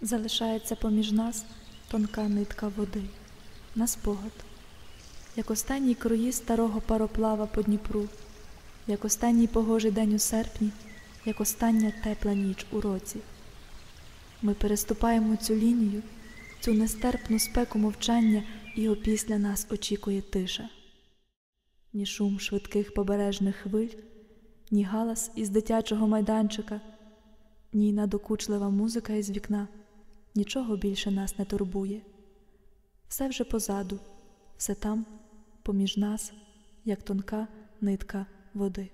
залишається поміж нас тонка нитка води, на спогад, як останній круїз старого пароплава по Дніпру, як останній погожий день у серпні, як остання тепла ніч у році. Ми переступаємо цю лінію, цю нестерпну спеку мовчання, і опісля нас очікує тиша. Ні шум швидких побережних хвиль, ні галас із дитячого майданчика, ні надокучлива музика із вікна, нічого більше нас не турбує. Все вже позаду, все там, поміж нас, як тонка нитка води.